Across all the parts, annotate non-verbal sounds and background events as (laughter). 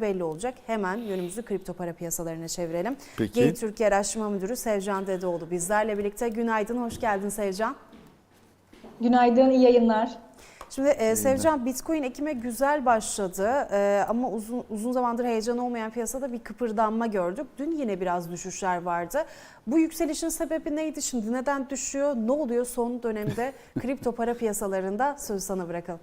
belli olacak. Hemen yönümüzü kripto para piyasalarına çevirelim. Peki. Gate Türkiye Araştırma Müdürü Sevcan Dedeoğlu bizlerle birlikte. Günaydın, hoş geldin Sevcan. Günaydın, iyi yayınlar. Şimdi e, Sevcan Bitcoin ekime güzel başladı e, ama uzun uzun zamandır heyecan olmayan piyasada bir kıpırdanma gördük. Dün yine biraz düşüşler vardı. Bu yükselişin sebebi neydi şimdi? Neden düşüyor? Ne oluyor son dönemde (laughs) kripto para piyasalarında? Sözü sana bırakalım.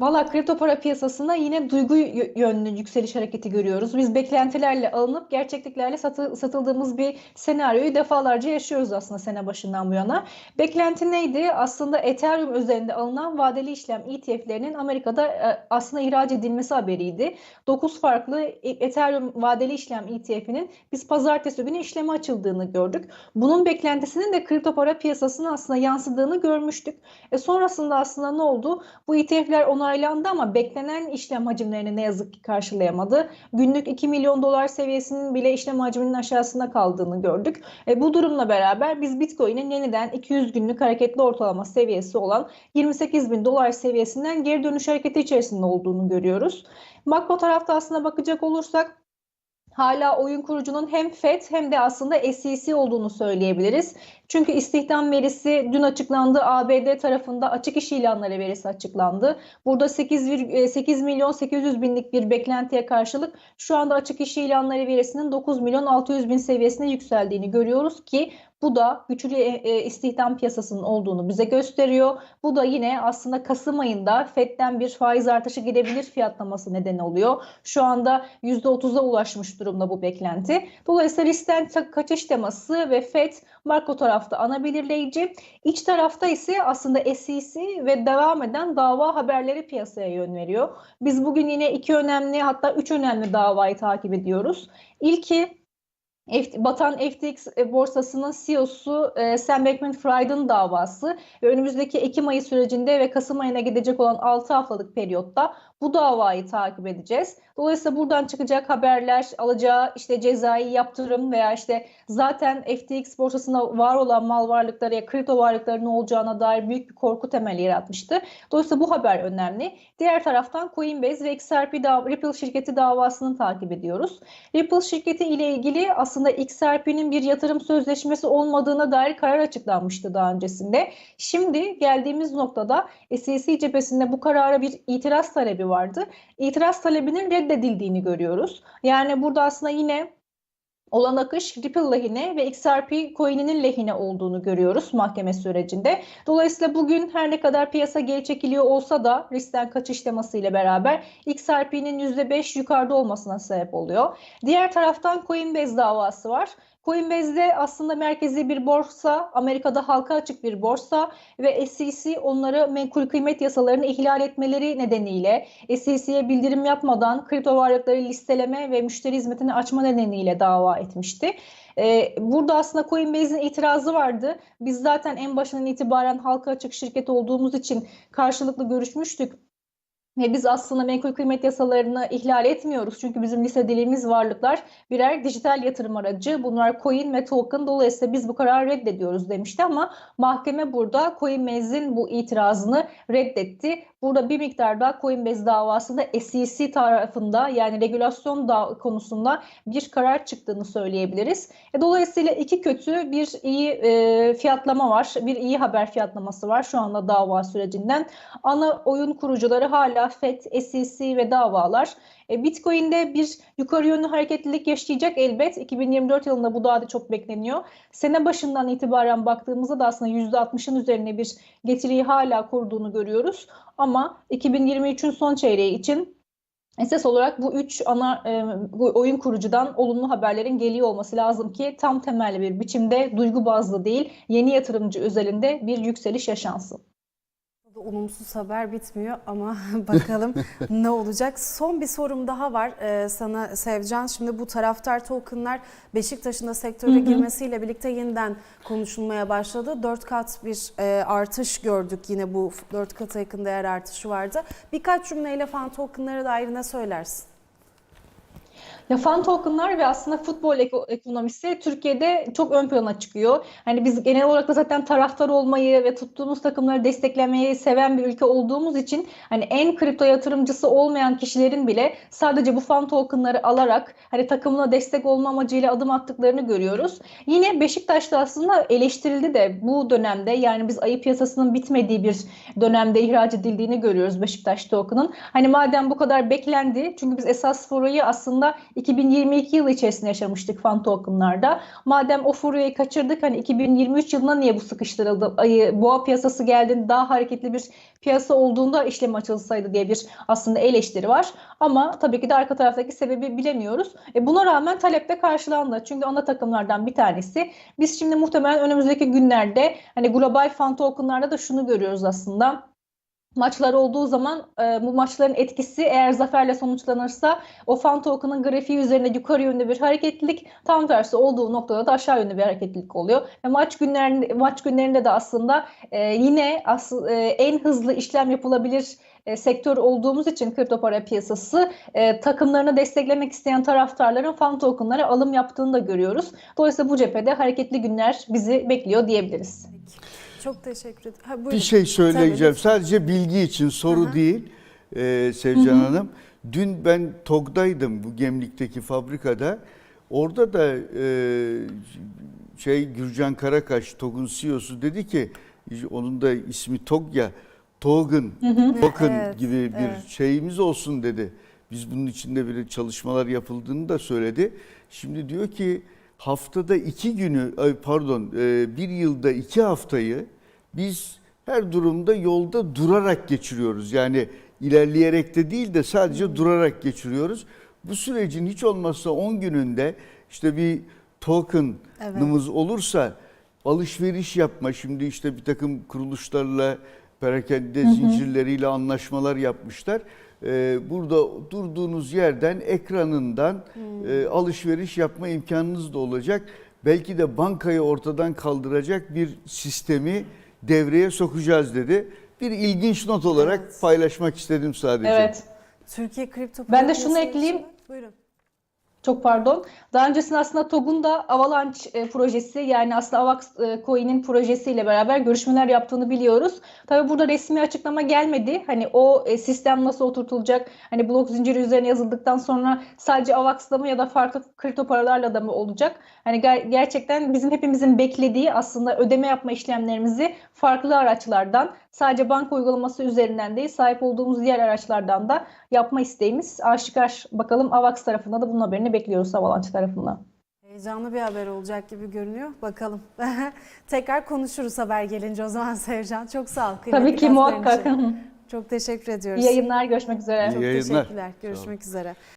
Valla kripto para piyasasında yine duygu yönlü yükseliş hareketi görüyoruz. Biz beklentilerle alınıp gerçekliklerle satı- satıldığımız bir senaryoyu defalarca yaşıyoruz aslında sene başından bu yana. Beklenti neydi? Aslında Ethereum üzerinde alınan vadeli işlem ETF'lerinin Amerika'da e, aslında ihraç edilmesi haberiydi. 9 farklı E- Ethereum vadeli işlem ETF'inin biz pazartesi günü işleme açıldığını gördük. Bunun beklentisinin de kripto para piyasasına aslında yansıdığını görmüştük. E sonrasında aslında ne oldu? Bu ETF'ler onaylandı ama beklenen işlem hacimlerini ne yazık ki karşılayamadı. Günlük 2 milyon dolar seviyesinin bile işlem hacminin aşağısında kaldığını gördük. E, bu durumla beraber biz Bitcoin'in yeniden 200 günlük hareketli ortalama seviyesi olan 28 bin dolar seviyesinden geri dönüş hareketi içerisinde olduğunu görüyoruz. Makro tarafta aslında bakacak olursak hala oyun kurucunun hem FED hem de aslında SEC olduğunu söyleyebiliriz. Çünkü istihdam verisi dün açıklandı. ABD tarafında açık iş ilanları verisi açıklandı. Burada 8, vir- e, 8 milyon 800 binlik bir beklentiye karşılık şu anda açık iş ilanları verisinin 9 milyon 600 bin seviyesine yükseldiğini görüyoruz ki bu da güçlü e, e, istihdam piyasasının olduğunu bize gösteriyor. Bu da yine aslında Kasım ayında FED'den bir faiz artışı gidebilir fiyatlaması nedeni oluyor. Şu anda %30'a ulaşmış durumda bu beklenti. Dolayısıyla riskten ka- kaçış teması ve FED makro tarafta ana belirleyici. İç tarafta ise aslında SEC ve devam eden dava haberleri piyasaya yön veriyor. Biz bugün yine iki önemli hatta üç önemli davayı takip ediyoruz. İlki Batan FTX borsasının CEO'su e, Sam Bankman-Fried'in davası ve önümüzdeki Ekim ayı sürecinde ve Kasım ayına gidecek olan 6 haftalık periyotta bu davayı takip edeceğiz. Dolayısıyla buradan çıkacak haberler, alacağı işte cezai yaptırım veya işte zaten FTX borsasında var olan mal varlıkları ya kripto varlıkların olacağına dair büyük bir korku temeli yaratmıştı. Dolayısıyla bu haber önemli. Diğer taraftan Coinbase ve XRP Ripple şirketi davasını takip ediyoruz. Ripple şirketi ile ilgili aslında XRP'nin bir yatırım sözleşmesi olmadığına dair karar açıklanmıştı daha öncesinde. Şimdi geldiğimiz noktada SEC cephesinde bu karara bir itiraz talebi vardı. İtiraz talebinin reddedildiğini görüyoruz. Yani burada aslında yine olan akış Ripple lehine ve XRP coin'inin lehine olduğunu görüyoruz mahkeme sürecinde. Dolayısıyla bugün her ne kadar piyasa geri çekiliyor olsa da riskten kaçış ile beraber XRP'nin %5 yukarıda olmasına sebep oluyor. Diğer taraftan Coinbase davası var. Coinbase'de aslında merkezi bir borsa, Amerika'da halka açık bir borsa ve SEC onları menkul kıymet yasalarını ihlal etmeleri nedeniyle SEC'ye bildirim yapmadan kripto varlıkları listeleme ve müşteri hizmetini açma nedeniyle dava etmişti. Ee, burada aslında Coinbase'in itirazı vardı. Biz zaten en başından itibaren halka açık şirket olduğumuz için karşılıklı görüşmüştük. Ve biz aslında menkul kıymet yasalarını ihlal etmiyoruz. Çünkü bizim listelediğimiz varlıklar birer dijital yatırım aracı. Bunlar coin ve token. Dolayısıyla biz bu kararı reddediyoruz demişti ama mahkeme burada Coinbase'in bu itirazını reddetti. Burada bir miktar daha Coinbase davasında SEC tarafında yani regülasyon da konusunda bir karar çıktığını söyleyebiliriz. E, dolayısıyla iki kötü bir iyi e, fiyatlama var. Bir iyi haber fiyatlaması var şu anda dava sürecinden. Ana oyun kurucuları hala FED, SEC ve davalar. E, Bitcoin'de bir yukarı yönlü hareketlilik yaşayacak elbet. 2024 yılında bu daha da çok bekleniyor. Sene başından itibaren baktığımızda da aslında %60'ın üzerine bir getiriyi hala koruduğunu görüyoruz. Ama 2023'ün son çeyreği için esas olarak bu üç ana e, oyun kurucudan olumlu haberlerin geliyor olması lazım ki tam temelli bir biçimde duygu bazlı değil yeni yatırımcı özelinde bir yükseliş yaşansın. Olumsuz haber bitmiyor ama (laughs) bakalım (laughs) ne olacak. Son bir sorum daha var ee, sana Sevcan. Şimdi bu taraftar tokenlar Beşiktaş'ın da sektöre girmesiyle birlikte yeniden konuşulmaya başladı. Dört kat bir e, artış gördük yine bu dört kata yakın değer artışı vardı. Birkaç cümleyle fan tokenlara dair ne söylersin? Ya fan tokenlar ve aslında futbol eko- ekonomisi Türkiye'de çok ön plana çıkıyor. Hani biz genel olarak da zaten taraftar olmayı ve tuttuğumuz takımları desteklemeyi seven bir ülke olduğumuz için hani en kripto yatırımcısı olmayan kişilerin bile sadece bu fan tokenları alarak hani takımına destek olma amacıyla adım attıklarını görüyoruz. Yine Beşiktaş'ta aslında eleştirildi de bu dönemde yani biz ayı piyasasının bitmediği bir dönemde ihraç edildiğini görüyoruz Beşiktaş token'ın. Hani madem bu kadar beklendi çünkü biz esas furyayı aslında 2022 yılı içerisinde yaşamıştık fan token'larda. Madem o furyayı kaçırdık hani 2023 yılına niye bu sıkıştırıldı? Ayı boğa piyasası geldiğinde daha hareketli bir piyasa olduğunda işlem açılsaydı diye bir aslında eleştiri var. Ama tabii ki de arka taraftaki sebebi bilemiyoruz. E buna rağmen talep de karşılandı. Çünkü ana takımlardan bir tanesi. Biz şimdi muhtemelen önümüzdeki günlerde hani global fan token'larda da şunu görüyoruz aslında. Maçlar olduğu zaman e, bu maçların etkisi eğer zaferle sonuçlanırsa o fan token'ın grafiği üzerinde yukarı yönlü bir hareketlilik tam tersi olduğu noktada da aşağı yönlü bir hareketlilik oluyor. Ve maç günlerinde maç günlerinde de aslında e, yine asıl, e, en hızlı işlem yapılabilir e, sektör olduğumuz için kripto para piyasası e, takımlarını desteklemek isteyen taraftarların fan tokenlara alım yaptığını da görüyoruz. Dolayısıyla bu cephede hareketli günler bizi bekliyor diyebiliriz. Peki. Çok teşekkür ederim. Ha, buyurun. Bir şey söyleyeceğim. Tabii. Sadece bilgi için soru Aha. değil e, Sevcan Hanım. Dün ben TOG'daydım bu Gemlik'teki fabrikada. Orada da e, şey Gürcan Karakaş TOG'un CEO'su dedi ki onun da ismi TOG ya Token, token Evet, gibi bir evet. şeyimiz olsun dedi. Biz bunun içinde bir çalışmalar yapıldığını da söyledi. Şimdi diyor ki haftada iki günü, pardon e, bir yılda iki haftayı biz her durumda yolda durarak geçiriyoruz. Yani ilerleyerek de değil de sadece durarak geçiriyoruz. Bu sürecin hiç olmazsa 10 gününde işte bir token'ımız olursa alışveriş yapma. Şimdi işte bir takım kuruluşlarla perakende zincirleriyle anlaşmalar yapmışlar. Ee, burada durduğunuz yerden ekranından e, alışveriş yapma imkanınız da olacak. Belki de bankayı ortadan kaldıracak bir sistemi devreye sokacağız dedi. Bir ilginç not olarak Evet. paylaşmak istedim sadece. Evet. Türkiye kripto Ben de şunu ekleyeyim. Buyurun. Çok pardon. Daha öncesinde aslında TOG'un da Avalanche e, projesi yani aslında Avax e, Coin'in projesiyle beraber görüşmeler yaptığını biliyoruz. Tabii burada resmi açıklama gelmedi. Hani o e, sistem nasıl oturtulacak? Hani blok zinciri üzerine yazıldıktan sonra sadece Avax'la mı ya da farklı kripto paralarla da mı olacak? Hani ger- gerçekten bizim hepimizin beklediği aslında ödeme yapma işlemlerimizi farklı araçlardan sadece banka uygulaması üzerinden değil sahip olduğumuz diğer araçlardan da yapma isteğimiz aşikar. Bakalım Avax tarafında da bunun haberini bekliyoruz Avalanche tarafından. Heyecanlı bir haber olacak gibi görünüyor. Bakalım. (laughs) Tekrar konuşuruz haber gelince o zaman Sevcan. Çok sağ ol. Tabii ki muhakkak. için. Çok teşekkür ediyoruz. İyi yayınlar, görüşmek üzere. Çok İyi yayınlar. teşekkürler. Görüşmek üzere.